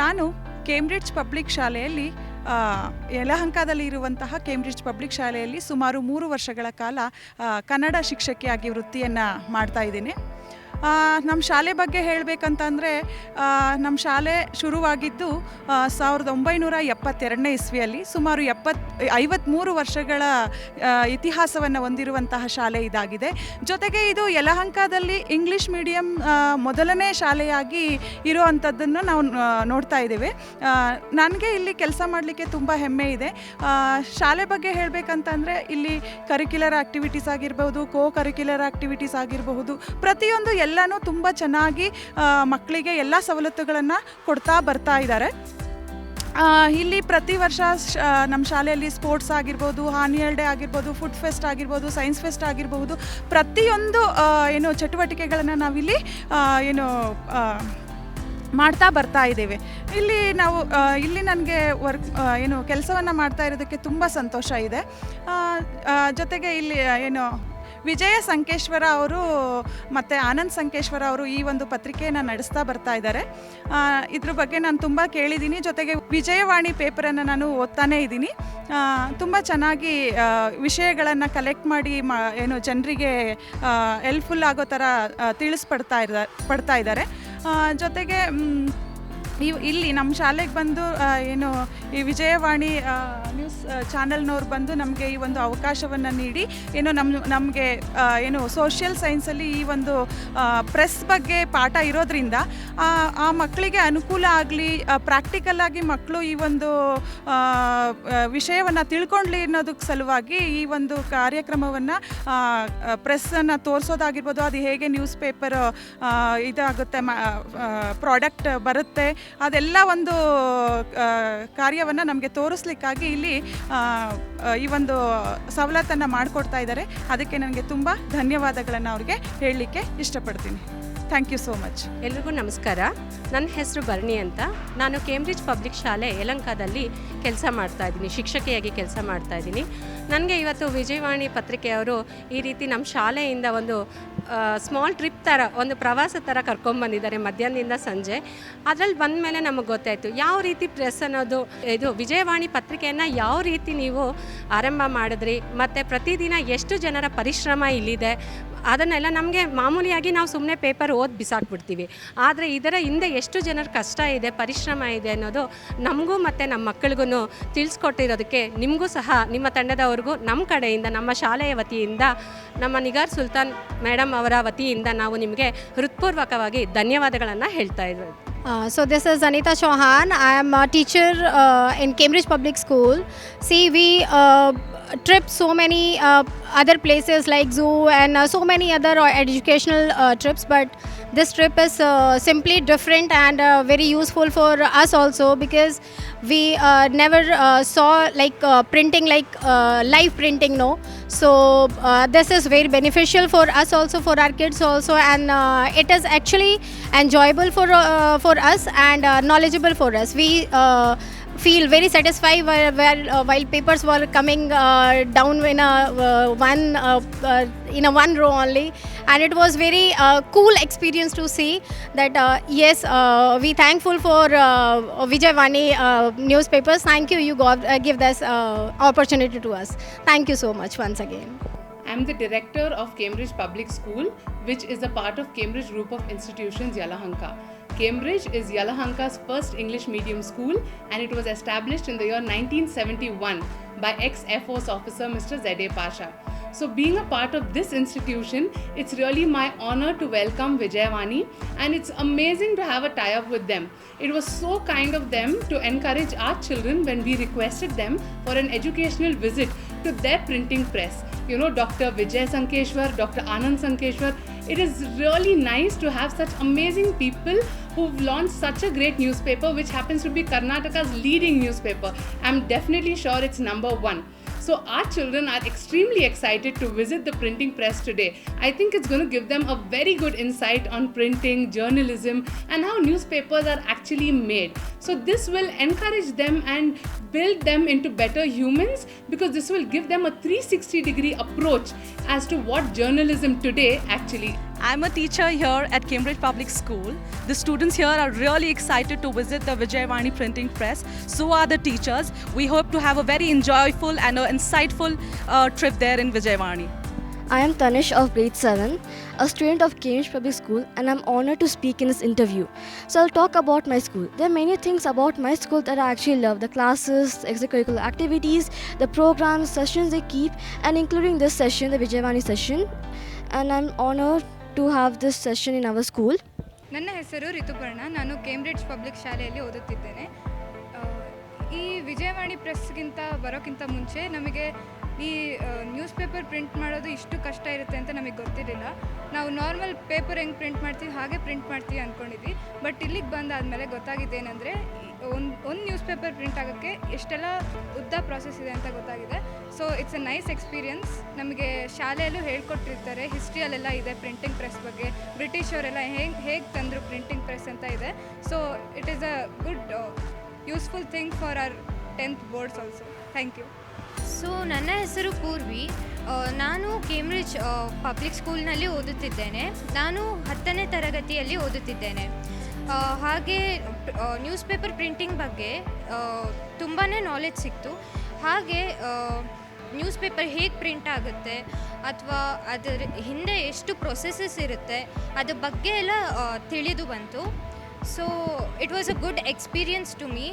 ನಾನು Cambridge public ಶಾಲೆಯಲ್ಲಿ ಯಲಹಂಕದಲ್ಲಿ ಇರುವಂತಹ ಕೇಂಬ್ರಿಡ್ಜ್ ಪಬ್ಲಿಕ್ ಶಾಲೆಯಲ್ಲಿ ಸುಮಾರು ಮೂರು ವರ್ಷಗಳ ಕಾಲ ಕನ್ನಡ ಶಿಕ್ಷಕಿಯಾಗಿ ವೃತ್ತಿಯನ್ನು ಮಾಡ್ತಾ ಇದ್ದೀನಿ. ನಮ್ಮ ಶಾಲೆ ಬಗ್ಗೆ ಹೇಳಬೇಕಂತಂದರೆ ನಮ್ಮ ಶಾಲೆ ಶುರುವಾಗಿದ್ದು ಸಾವಿರದ ಒಂಬೈನೂರ ಎಪ್ಪತ್ತೆರಡನೇ ಇಸ್ವಿಯಲ್ಲಿ, ಸುಮಾರು ಎಪ್ಪತ್ ಐವತ್ತ್ಮೂರು ವರ್ಷಗಳ ಇತಿಹಾಸವನ್ನು ಹೊಂದಿರುವಂತಹ ಶಾಲೆ ಇದಾಗಿದೆ. ಜೊತೆಗೆ ಇದು ಯಲಹಂಕದಲ್ಲಿ ಇಂಗ್ಲೀಷ್ ಮೀಡಿಯಂ ಮೊದಲನೇ ಶಾಲೆಯಾಗಿ ಇರುವಂಥದ್ದನ್ನು ನಾವು ನೋಡ್ತಾ ಇದ್ದೇವೆ. ನನಗೆ ಇಲ್ಲಿ ಕೆಲಸ ಮಾಡಲಿಕ್ಕೆ ತುಂಬ ಹೆಮ್ಮೆ ಇದೆ. ಶಾಲೆ ಬಗ್ಗೆ ಹೇಳಬೇಕಂತಂದರೆ, ಇಲ್ಲಿ ಕರಿಕ್ಯುಲರ್ ಆ್ಯಕ್ಟಿವಿಟೀಸ್ ಆಗಿರ್ಬೋದು ಕೋ ಕರಿಕ್ಯುಲರ್ ಆ್ಯಕ್ಟಿವಿಟೀಸ್ ಆಗಿರಬಹುದು, ಪ್ರತಿಯೊಂದು ಎಲ್ಲನೂ ತುಂಬ ಚೆನ್ನಾಗಿ ಮಕ್ಕಳಿಗೆ ಎಲ್ಲ ಸವಲತ್ತುಗಳನ್ನು ಕೊಡ್ತಾ ಬರ್ತಾ ಇದ್ದಾರೆ ಇಲ್ಲಿ ಪ್ರತಿ ವರ್ಷ ನಮ್ಮ ಶಾಲೆಯಲ್ಲಿ ಸ್ಪೋರ್ಟ್ಸ್ ಆಗಿರ್ಬೋದು ಹಾನಿಯಲ್ ಡೇ ಆಗಿರ್ಬೋದು, ಫುಡ್ ಫೆಸ್ಟ್ ಆಗಿರ್ಬೋದು, ಸೈನ್ಸ್ ಫೆಸ್ಟ್ ಆಗಿರಬಹುದು ಪ್ರತಿಯೊಂದು ಏನು ಚಟುವಟಿಕೆಗಳನ್ನು ನಾವಿಲ್ಲಿ ಏನು ಮಾಡ್ತಾ ಬರ್ತಾ ಇದ್ದೇವೆ. ಇಲ್ಲಿ ನಾವು ಇಲ್ಲಿ ನನಗೆ ವರ್ಕ್ ಏನು ಕೆಲಸವನ್ನು ಮಾಡ್ತಾ ಇರೋದಕ್ಕೆ ತುಂಬ ಸಂತೋಷ ಇದೆ. ಜೊತೆಗೆ ಇಲ್ಲಿ ಏನು ವಿಜಯ ಸಂಕೇಶ್ವರ ಅವರು ಮತ್ತು ಆನಂದ್ ಸಂಕೇಶ್ವರ ಅವರು ಈ ಒಂದು ಪತ್ರಿಕೆಯನ್ನು ನಡೆಸ್ತಾ ಬರ್ತಾ ಇದ್ದಾರೆ. ಇದ್ರ ಬಗ್ಗೆ ನಾನು ತುಂಬ ಕೇಳಿದ್ದೀನಿ. ಜೊತೆಗೆ ವಿಜಯವಾಣಿ ಪೇಪರನ್ನು ನಾನು ಓದ್ತಾನೇ ಇದ್ದೀನಿ. ತುಂಬ ಚೆನ್ನಾಗಿ ವಿಷಯಗಳನ್ನು ಕಲೆಕ್ಟ್ ಮಾಡಿ ಮ, ಏನು ಜನರಿಗೆ ಹೆಲ್ಪ್ಫುಲ್ ಆಗೋ ಥರ ತಿಳಿಸ್ಪಡ್ತಾ ಇರ ಪಡ್ತಾ ಇದ್ದಾರೆ. ಜೊತೆಗೆ ಇಲ್ಲಿ ನಮ್ಮ ಶಾಲೆಗೆ ಬಂದು ಏನು ಈ ವಿಜಯವಾಣಿ ನ್ಯೂಸ್ ಚಾನಲ್ನವ್ರು ಬಂದು ನಮಗೆ ಈ ಒಂದು ಅವಕಾಶವನ್ನು ನೀಡಿ. ಏನು ನಮ್ಮ ನಮಗೆ ಏನು ಸೋಷಿಯಲ್ ಸೈನ್ಸಲ್ಲಿ ಈ ಒಂದು ಪ್ರೆಸ್ ಬಗ್ಗೆ ಪಾಠ ಇರೋದ್ರಿಂದ ಆ, ಮಕ್ಕಳಿಗೆ ಅನುಕೂಲ ಆಗಲಿ ಪ್ರಾಕ್ಟಿಕಲ್ ಆಗಿ ಮಕ್ಕಳು ಈ ಒಂದು ವಿಷಯವನ್ನು ತಿಳ್ಕೊಳ್ಳಿ ಅನ್ನೋದಕ್ಕೆ ಸಲುವಾಗಿ ಈ ಒಂದು ಕಾರ್ಯಕ್ರಮವನ್ನು ಪ್ರೆಸ್ಸನ್ನು ತೋರಿಸೋದಾಗಿರ್ಬೋದು ಅದು ಹೇಗೆ ನ್ಯೂಸ್ ಪೇಪರ್ ಇದಾಗುತ್ತೆ ಪ್ರಾಡಕ್ಟ್ ಬರುತ್ತೆ ಅದೆಲ್ಲ ಒಂದು ಕಾರ್ಯವನ್ನು ನಮಗೆ ತೋರಿಸ್ಲಿಕ್ಕಾಗಿ ಇಲ್ಲಿ ಆ, ಈ ಒಂದು ಸವಲತ್ತನ್ನು ಮಾಡಿಕೊಡ್ತಾ ಇದ್ದಾರೆ. ಅದಕ್ಕೆ ನನಗೆ ತುಂಬ ಧನ್ಯವಾದಗಳನ್ನು ಅವ್ರಿಗೆ ಹೇಳಲಿಕ್ಕೆ ಇಷ್ಟಪಡ್ತೀನಿ. ಥ್ಯಾಂಕ್ ಯು ಸೋ ಮಚ್ ಎಲ್ರಿಗೂ ನಮಸ್ಕಾರ. ನನ್ನ ಹೆಸರು ಭರಣಿ ಅಂತ. ನಾನು ಕೇಂಬ್ರಿಡ್ಜ್ ಪಬ್ಲಿಕ್ ಶಾಲೆ ಯಲಂಕದಲ್ಲಿ ಕೆಲಸ ಮಾಡ್ತಾ ಇದ್ದೀನಿ, ಶಿಕ್ಷಕಿಯಾಗಿ ಕೆಲಸ ಮಾಡ್ತಾ ಇದ್ದೀನಿ. ನನಗೆ ಇವತ್ತು ವಿಜಯವಾಣಿ ಪತ್ರಿಕೆಯವರು ಈ ರೀತಿ ನಮ್ಮ ಶಾಲೆಯಿಂದ ಒಂದು ಸ್ಮಾಲ್ ಟ್ರಿಪ್ ಥರ ಒಂದು ಪ್ರವಾಸ ಥರ ಕರ್ಕೊಂಬಂದಿದ್ದಾರೆ ಮಧ್ಯಾಹ್ನದಿಂದ ಸಂಜೆ. ಅದರಲ್ಲಿ ಬಂದ ಮೇಲೆ ನಮಗೆ ಗೊತ್ತಾಯಿತು, ಯಾವ ರೀತಿ ಪ್ರೆಸ್ ಅನ್ನೋದು, ಇದು ವಿಜಯವಾಣಿ ಪತ್ರಿಕೆಯನ್ನು ಯಾವ ರೀತಿ ನೀವು ಆರಂಭ ಮಾಡಿದ್ರಿ, ಮತ್ತು ಪ್ರತಿದಿನ ಎಷ್ಟು ಜನರ ಪರಿಶ್ರಮ ಇಲ್ಲಿದೆ ಅದನ್ನೆಲ್ಲ ನಮಗೆ ಮಾಮೂಲಿಯಾಗಿ ನಾವು ಸುಮ್ಮನೆ ಪೇಪರ್ ಓದಿ ಬಿಸಾಕ್ಬಿಡ್ತೀವಿ ಆದರೆ ಇದರ ಹಿಂದೆ ಎಷ್ಟು ಜನರ ಕಷ್ಟ ಇದೆ ಪರಿಶ್ರಮ ಇದೆ ಅನ್ನೋದು ನಮಗೂ ಮತ್ತು ನಮ್ಮ ಮಕ್ಕಳಿಗೂ ತಿಳಿಸ್ಕೊಟ್ಟಿರೋದಕ್ಕೆ ನಿಮಗೂ ಸಹ ನಿಮ್ಮ ತಂಡದವ್ರಿಗೂ ನಮ್ಮ ಕಡೆಯಿಂದ ನಮ್ಮ ಶಾಲೆಯ ವತಿಯಿಂದ ನಮ್ಮ ನಿಗಾರ್ ಸುಲ್ತಾನ್ ಮೇಡಮ್ ಅವರ ವತಿಯಿಂದ ನಾವು ನಿಮಗೆ ಹೃತ್ಪೂರ್ವಕವಾಗಿ ಧನ್ಯವಾದಗಳನ್ನು ಹೇಳ್ತಾ ಇದ್ದೀವಿ Uh, so this is Anita Chauhan. I am a teacher uh, in Cambridge Public School. See, we uh, trip so many uh, other places like zoo and uh, so many other uh, educational uh, trips, but this trip is uh, simply different and uh, very useful for us also because we never saw like printing like live printing no? So this is very beneficial for us also for our kids also and it is actually enjoyable for for us and knowledgeable for us. We feel very satisfied while, while, uh, while papers were coming uh, down in a uh, one in a one row only. And it was very cool experience to see that yes we thankful for Vijayvani uh, newspapers. Thank you. You got, give this opportunity to us. Thank you so much once again. I'm the director of Cambridge Public School, which is a part of Cambridge Group of Institutions Yalahanka. Cambridge is Yalahanka's first English medium school and it was established in the year 1971 by ex Air Force officer Mr. Zede Pasha. So, being a part of this institution, it's really my honor to welcome Vijayavani and it's amazing to have a tie up with them. It was so kind of them to encourage our children when we requested them for an educational visit to their printing press. You know, Dr. Vijay Sankeshwar, Dr. Anand Sankeshwar. It is really nice to have such amazing people who've launched such a great newspaper, which happens to be Karnataka's leading newspaper. I'm definitely sure it's number one. So, our children are extremely excited to visit the printing press today. I think it's going to give them a very good insight on printing, journalism, and how newspapers are actually made. So, this will encourage them and build them into better humans because this will give them a 360 degree approach as to what journalism today actually I'm a teacher here at Cambridge Public School. The students here are really excited to visit the Vijayavani printing press. So are the teachers. We hope to have a very enjoyable and an insightful uh, trip there in Vijayavani. I am Tanish of grade 7, a student of Cambridge Public School, and I'm honored to speak in this interview. So, I'll talk about my school. There are many things about my school that I actually love the classes, extracurricular activities, the programs, sessions they keep, and including this session, the Vijayavani session. And I'm honored to have this session in our school. ನನ್ನ ಹೆಸರು ಋತುಪರ್ಣ ನಾನು Cambridge public ಶಾಲೆಯಲ್ಲಿ ಓದುತ್ತಿದ್ದೇನೆ. ಈ ವಿಜಯವಾಣಿ ಪ್ರೆಸ್ಗಿಂತ ಬರೋಕ್ಕಿಂತ ಮುಂಚೆ ನಮಗೆ ಈ ನ್ಯೂಸ್ ಪೇಪರ್ ಪ್ರಿಂಟ್ ಮಾಡೋದು ಇಷ್ಟು ಕಷ್ಟ ಇರುತ್ತೆ ಅಂತ ನಮಗೆ ಗೊತ್ತಿರಲಿಲ್ಲ. ನಾವು ನಾರ್ಮಲ್ ಪೇಪರ್ ಹೆಂಗೆ ಪ್ರಿಂಟ್ ಮಾಡ್ತೀವಿ, ಹಾಗೆ ಪ್ರಿಂಟ್ ಮಾಡ್ತೀವಿ ಅಂದ್ಕೊಂಡಿದ್ವಿ ಬಟ್ ಇಲ್ಲಿಗೆ ಬಂದಾದಮೇಲೆ ಗೊತ್ತಾಗಿದ್ದೇನೆಂದರೆ ಒಂದು ಒಂದು ನ್ಯೂಸ್ ಪೇಪರ್ ಪ್ರಿಂಟ್ ಆಗೋಕ್ಕೆ ಎಷ್ಟೆಲ್ಲ ಉದ್ದ ಪ್ರಾಸೆಸ್ ಇದೆ ಅಂತ ಗೊತ್ತಾಗಿದೆ. So it's a nice experience ನಮಗೆ ಶಾಲೆಯಲ್ಲೂ ಹೇಳ್ಕೊಟ್ಟಿರ್ತಾರೆ ಹಿಸ್ಟ್ರಿಯಲ್ಲೆಲ್ಲ ಇದೆ ಪ್ರಿಂಟಿಂಗ್ ಪ್ರೆಸ್ ಬಗ್ಗೆ. ಬ್ರಿಟಿಷವರೆಲ್ಲ ಹೇಗೆ ಹೇಗೆ ತಂದರು ಪ್ರಿಂಟಿಂಗ್ ಪ್ರೆಸ್ ಅಂತ ಇದೆ. So it is a good useful thing for our tenth boards also thank you so ನನ್ನ ಹೆಸರು ಪೂರ್ವಿ. ಆ, ನಾನು ಕೇಂಬ್ರಿಡ್ಜ್ ಪಬ್ಲಿಕ್ ಸ್ಕೂಲ್ನಲ್ಲಿ ಓದುತ್ತಿದ್ದೇನೆ. ನಾನು ಹತ್ತನೇ ತರಗತಿಯಲ್ಲಿ ಓದುತ್ತಿದ್ದೇನೆ. ಹಾಗೆ ನ್ಯೂಸ್ ಪೇಪರ್ ಪ್ರಿಂಟಿಂಗ್ ಬಗ್ಗೆ ತುಂಬಾ ನಾಲೆಜ್ ಸಿಕ್ತು. ಹಾಗೆ ನ್ಯೂಸ್ ಪೇಪರ್ ಹೇಗೆ ಪ್ರಿಂಟ್ ಆಗುತ್ತೆ, ಅಥವಾ ಅದರ ಹಿಂದೆ ಎಷ್ಟು ಪ್ರೊಸೆಸಸ್ ಇರುತ್ತೆ, ಅದ್ರ ಬಗ್ಗೆ ಎಲ್ಲ ತಿಳಿದು ಬಂತು. So it was a good experience to me